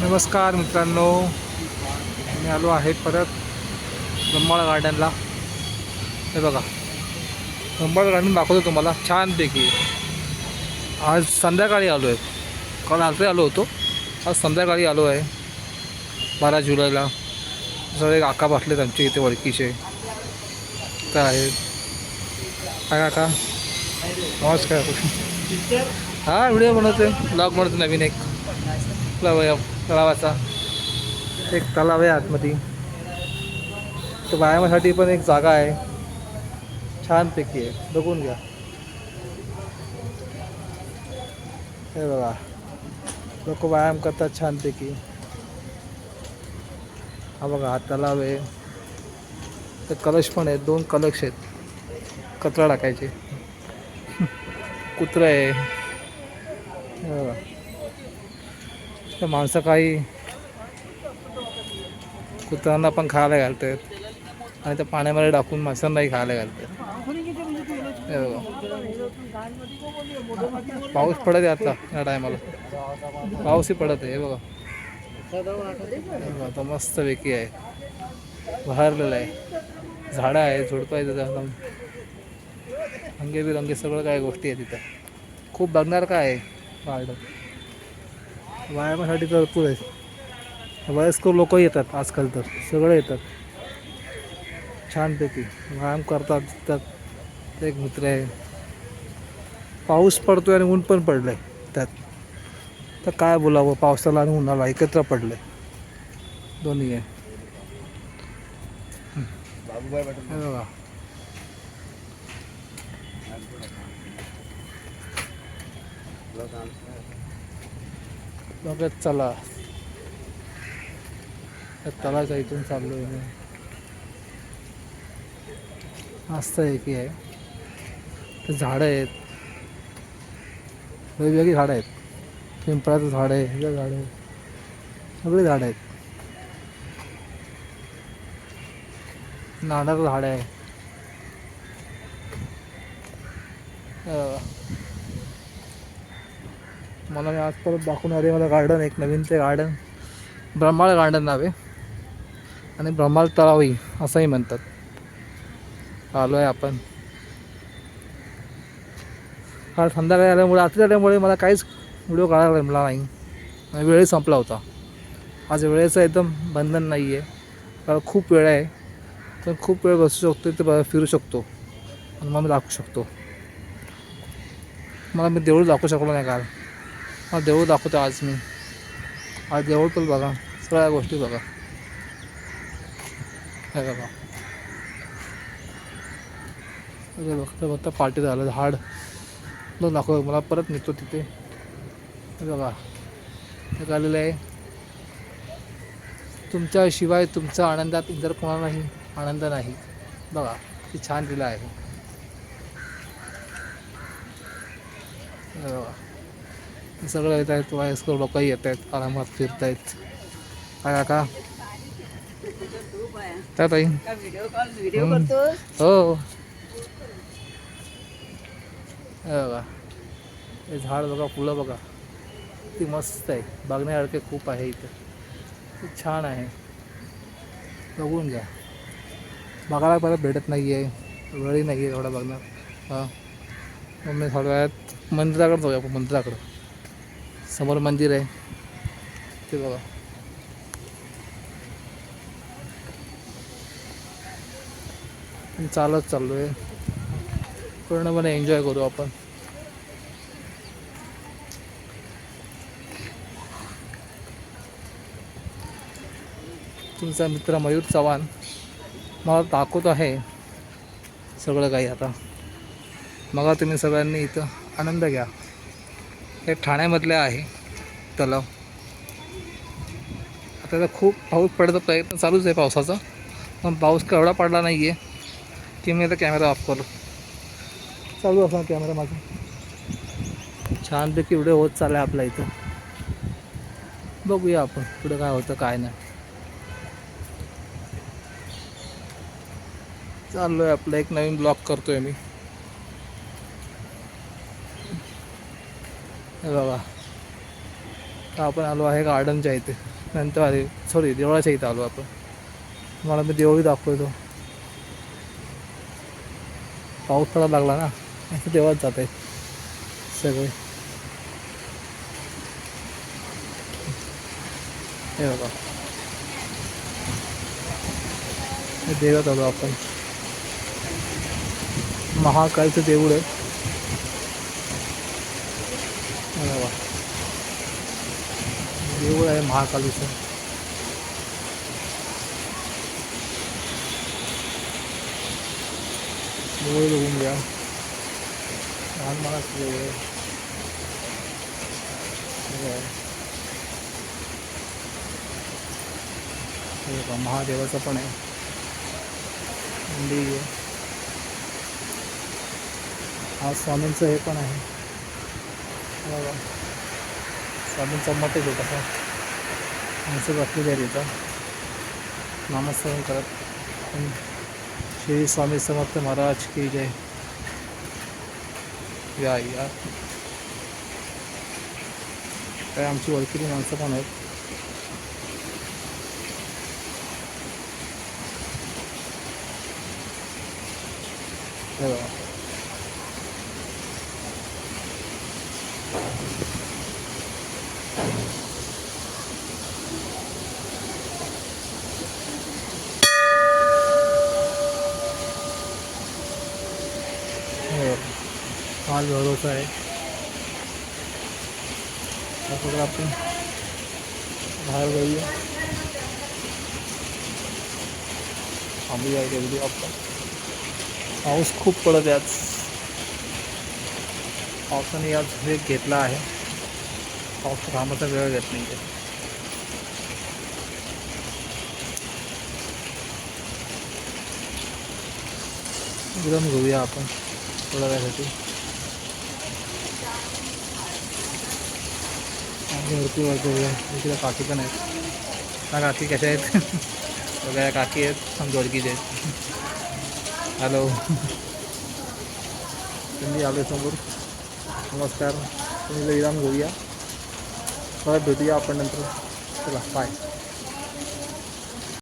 नमस्कार मित्रांनो. मी आलो आहे परत रंबाळ गार्डनला हे बघा. रंबाळ गार्डन दाखवतो तुम्हाला छानपैकी. आज संध्याकाळी आलो आहे काल रात्री आलो होतो. आज संध्याकाळी आलो आहे. बारा जुलैला. सगळे काका बसलेत आमचे इथे वडकीचे काय आहेत काय काका? नमस्कार. हा व्हिडिओ बनवते ब्लॉग बनवते नवीन एक. तलाव तलावाचा. एक तलाव आहे आतमध्ये. तर व्यायामासाठी पण एक जागा आहे. छानपैकी आहे. बघून घ्या. हे बघा. लोक व्यायाम करतात छानपैकी. हा बघा हा तलाव आहे. तर कलश पण आहेत. दोन कलश आहेत. कचरा टाकायचे. कुत्रं आहे. हे बघा. तर माणसं काही कुत्र्यांना पण खायला घालतात. आणि त्या पाण्यामध्ये टाकून माणसांनाही खायला घालतात. हे. बघा पाऊस पडत आहे आता या टायमाला. पाऊसही पडत आहे हे बघा. बघा, आता मस्त वेकी आहे. बहरलेलं आहे. झाडं आहे झुडपं आहे तिथं एकदम. रंगेबिरंगी सगळं काय गोष्टी आहे तिथं. खूप बघणार काय आहे? गार्डन. व्यायामासाठी भरपूर आहे वयस्कर लोक येतात आजकाल तर सगळे येतात. छानपैकी व्यायाम करतात त्यात एक मित्र आहे. पाऊस पडतोय आणि ऊन पण पडलं आहे त्यात. तर काय बोलावं पावसाला आणि उन्हाला एकत्र पडलं आहे दोन्ही आहे. हे बघा. बघत चला. त्या इथून चाललो आहे मी. मस्त आहे की आहे. तर झाडं आहेत. वेगवेगळी झाडं आहेत. पिंपळाचं झाड आहे हे झाड आहे सगळी झाडं आहेत. नाणारं झाड आहे. मला मी आज परत दाखवणार आहे मला गार्डन एक नवीन ते गार्डन ब्रह्माळ गार्डन नाव आहे. आणि ब्रह्माळ तळावही असंही म्हणतात. आलो आहे आपण. काल संध्याकाळी आल्यामुळे रात्री आल्यामुळे मला काहीच व्हिडिओ काढायला जमला नाही. वेळही संपला होता. आज वेळेचं एकदम बंधन नाही आहे कारण खूप वेळ आहे. तर खूप वेळ बसू शकतो ते ब- फिरू शकतो. आणि मग मी दाखवू शकतो. मला मी देऊळ दाखवू शकलो नाही काल. हा देऊळ दाखवतो आज मी. आज देऊळ पण बघा. सगळ्या गोष्टी बघा. हे बघा. अरे बघता बघता पार्टी झालं. झाड दोन दाखव. मला परत निघतो तिथे. हे बघा. हे आलेलं आहे. तुमच्याशिवाय तुमच्या आनंदात इतर कोणालाही आनंद नाही. बघा ते छान दिलं आहे. बघा. सगळं येत आहेत वयस्कर लोकही येत आहेत आरामात फिरत आहेत. काय काका? काय ताई? हो. हे बघा. हे झाड बघा फुलं बघा. ती मस्त आहे. बघण्यासारखे खूप आहे इथं. खूप छान आहे. बघून घ्या. बघायला परत भेटत नाही आहे वेळही नाही आहे एवढं बघणार हां. मग मी थोड्या वेळात मंदिराकडे जाऊया आपण मंदिराकडं. समोर मंदिर आहे. ते बघा. चालत चाललो आहे पूर्णपणे एन्जॉय करू आपण. तुमचा मित्र मयूर चव्हाण मला दाखवत आहे सगळं काही आता. मग तुम्ही सगळ्यांनी इथं आनंद घ्या. हे ठाण्यामधले आहे तलाव. आता तर खूप पाऊस पडायचा प्रयत्न चालूच आहे पावसाचा. पण पाऊस केवढा पडला नाही आहे की मी आता कॅमेरा ऑफ करू. चालू असणार कॅमेरा माझा छानपैकी व्हिडिओ होत चाललं आहे आपल्या इथं. बघूया आपण पुढे काय होतं काय नाही. चाललो आहे आपलं एक नवीन ब्लॉग करतोय मी. हे बघा. आपण आलो आहे गार्डनच्या इथे. नंतर अरे सॉरी देवळाच्या इथं आलो आपण. तुम्हाला मी देवळी दाखवतो. पाऊस थोडा लागला ना असं देवळात जात आहे सगळे. हे बघा. देवात आलो आपण. महाकालचं देऊळ आहे हे बघा देऊळ आहे महाकालीचं देऊळ बघून घ्या. लहान महाराज देऊळ आहे. महादेवाचं पण आहे. मंदिर आहे. हा स्वामींचं हे पण आहे. साबण चम्मटच होता का आहे तसा माणसं बसलेली तिथं नामस्मरण करत श्री स्वामी समर्थ महाराज की जय. या या. काय आमची ओळखीची माणसं पण आहेत. हे हो. हे. माल भरोसा आहे. त्यासोबत आपण बाहेर जाऊया. थांबूया एवढी आपण पाऊस खूप पडत आहे आज. पावसाने आज वेग घेतला आहे. पाऊस थांबायचा वेळ घेत नाही आहे. एकदम घेऊया आपण. थोड्या वेळासाठी आणि वरती इकडे काकी पण आहेत. हा काकी कशा आहेत? बघा काकी आहेत. आमच्या ओळखीचे आहेत. हॅलो तुम्ही आलो समोर. नमस्कार. तुम्ही विराम घेऊया परत भेटूया आपण नंतर. चला बाय